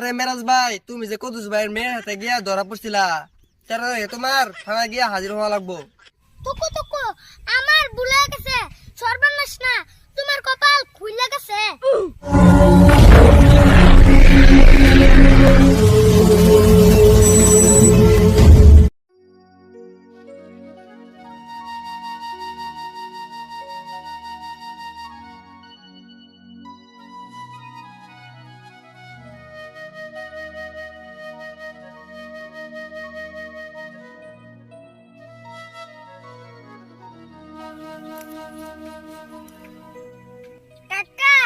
আরে মেরাজ ভাই তুমি যে কদুস ভাইয়ের মেয়ের হাতে গিয়া ধরা পড়ছিলা তার তোমার থানা গিয়া হাজির হওয়া লাগবো। টুকু টুকু আমার বুলা গেছে সর্বনাশ না তোমার কপাল খুইলা গেছে। কাকা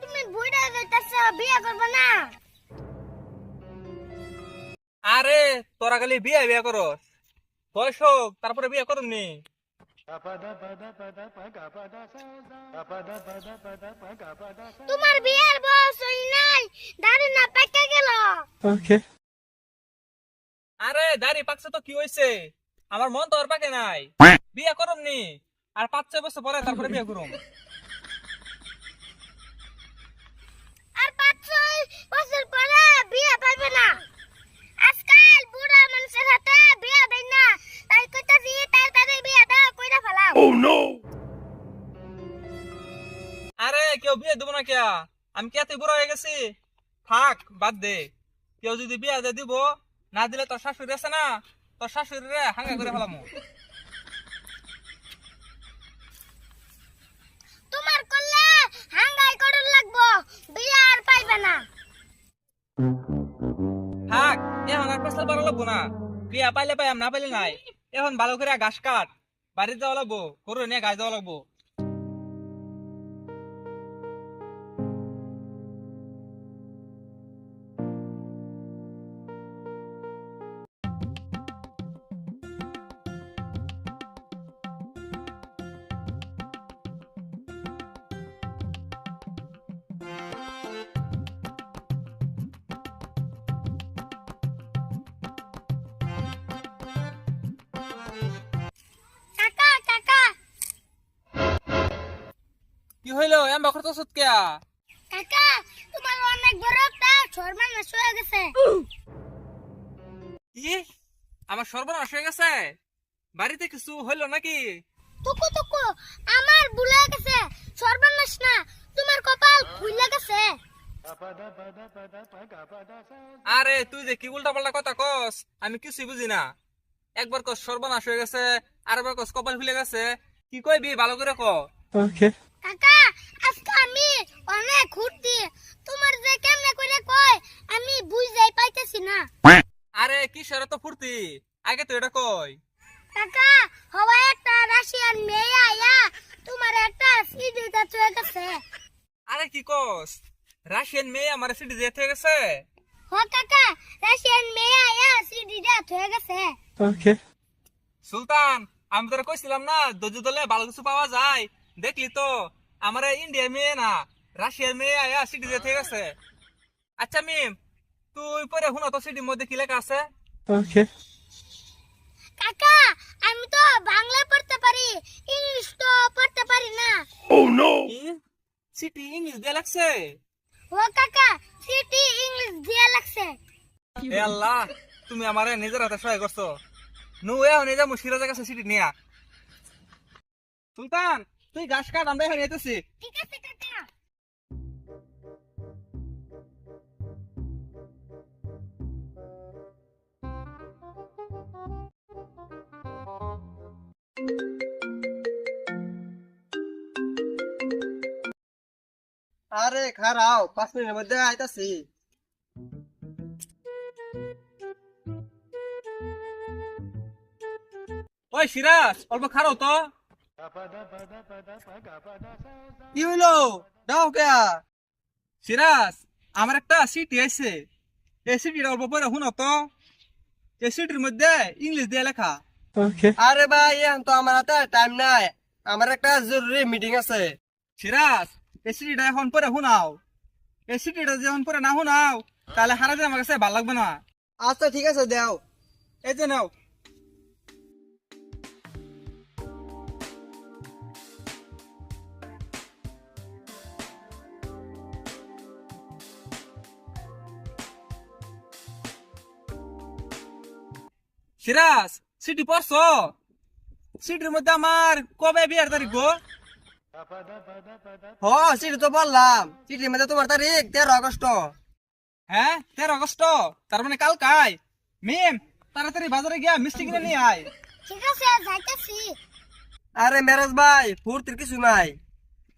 তুমি বুইড়া যাইতাছ বিয়ে করবে না। আরে তোরা খালি বিয়ে বিয়ে করস। বয়স হোক তারপরে বিয়ে করুন নি। তোমার বিয়ের বয়স হই নাই দাড়ি না পেকে গেল। আরে দাড়ি পাকছে তো কি হয়েছে আমার মন তো আর পাকে নাই। বিয়া করুন নি। আর পাঁচ ছয় বছর পরে তারপরে বিয়ে করুন আর পাঁচ ছয় বছর পরে বিয়ে পাইবে না। আজকাল বুড়া মানুষের হাতে বিয়ে দেয় না। তাই কইতাছি তাড়াতাড়ি বিয়েটা কইরা ফেলাও। আরে কেউ বিয়ে দেবো না কেয়া? আমি কে বুড়া হয়ে গেছি? থাক বাদ দে। কেউ যদি বিয়ে দিয়ে দিব না দিলে তোর শাশুড়ি আছে না তোর শাশুড়ি রে হাঙ্গা করে ফেলামু তোমার করলে হাঙ্গাই করুন লাগবো বিয়ে আর পাইবে না। থাক, এখন আর পেশাল বাড়া লাগবো না। বিয়া পাইলে পাইম না পাইলে নাই। এখন ভালো করে ঘাস কাট, বাড়িতে যাওয়া লাগবো, গরু নিয়ে গাছ দেওয়া লাগবো। কি হইল? এম বকর তো সুত কেয়া কাকা তোমার অনেক বড় একটা সর্বনাশ হয়ে গেছে। কি? আমার সর্বনাশ হয়ে গেছে? বাড়িতে কিছু হইল নাকি? টুকু টুকু আমার ভুলে গেছে। সর্বনাশ না তোমার কপাল খুইলা গেছে। আরে তুই যে কি উল্টা পাল্টা কথা কস আমি কিছুই বুঝি না। একবার কস সর্বনাশ হয়ে গেছে আরেকবার কস কপাল খুলে গেছে। কি কইবি ভালো করে ক কাকা আজকে আমি অনেক ঘুরতি তোমার যে কেমনে কয় আমি বুঝাই পাইতেছি না। আরে কি সেরা তো ফুর্তি? আগে তো এটা কই। কাকা হওয়া একটা রাশিয়ান মেয়ে আয়া তোমার একটা সিডিটা চলে গেছে। আরে কি কস? রাশিয়ান মেয়ে আমার সিটি যেতে হয়ে গেছে? হ কাকা রাশিয়ান মেয়ে আয়া সিডিটা চলে গেছে। সুলতান আমি তোরা কইছিলাম না দর্জ দলে ভালো কিছু পাওয়া যায়। দেখলি তো আমার ইন্ডিয়ার মেয়ে না রাশিয়ার মেয়ে আয়া সিটি হয়ে গেছে আচ্ছা মিম তুই পরে শুনো তো সিটির মধ্যে কি লেখা আছে? কাকা আমি তো বাংলা পড়তে পারি ইংলিশ তো পড়তে পারি না। কি? সিটি ইংলিশ দিয়ে লাগছে ও কাকা সিটি ইংলিশ দিয়া লাগছে এ আল্লাহ তুমি আমারে নিজের হাতে সহায় করছ। নু এ নিজে মুশকিলের কাছে সিটি নিয়া। সুলতান! তুই ঘাস কাট আমরা এখানে যেতেছি ঠিক আছে কাকা আরে খারাও পাঁচ মিনিটের মধ্যে আইতাছি। ওই সিরাজ অল্প খারো তো। কি হইল দাও কে সিরাজ আমার একটা সিটি আছে। এই সিটিটা অল্প পরে শুনো তো। এই সিটির মধ্যে ইংলিশ দিয়ে লেখা। আরে ভাই এখন তো আমার হাতে টাইম নাই। আমার একটা জরুরি মিটিং আছে। সিরাজ এই সিটিটা এখন পরে শুনাও। এই সিটিটা যখন পরে না শুনাও তাহলে হারা যে আমার কাছে ভালো লাগবে না। আচ্ছা ঠিক আছে দাও। এই যে নাও। সিরাজ সিটি পড়ছ? সিটির মধ্যে আমার কবে বিয়ার তারিখ গো? হ চিঠি তো বললাম। চিঠির মধ্যে তোমার তারিখ তেরো আগস্ট। হ্যাঁ তেরো আগস্ট? তার মানে কাল কাই মিম তাড়াতাড়ি বাজারে গিয়া মিষ্টি কিনে নিয়ে আয়। ঠিক আছে যাইতেছি। আরে মেরাজ ভাই ফুর্তির কিছু নাই।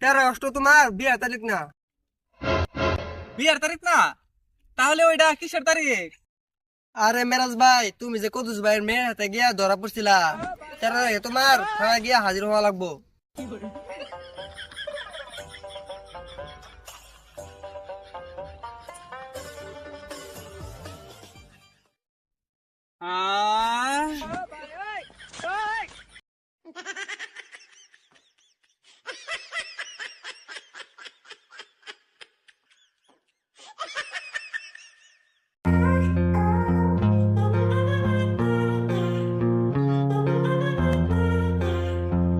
তেরো আগস্ট তোমার বিয়ের তারিখ না। বিয়ার তারিখ না? তাহলে ওইটা কিসের তারিখ? আরে মেরাজ ভাই তুমি যে কদুস ভাইয়ের মেয়ের হাতে গিয়া ধরা পড়ছিলা। তেরো তারিখে তোমার থানা গিয়া হাজির হওয়া লাগবো।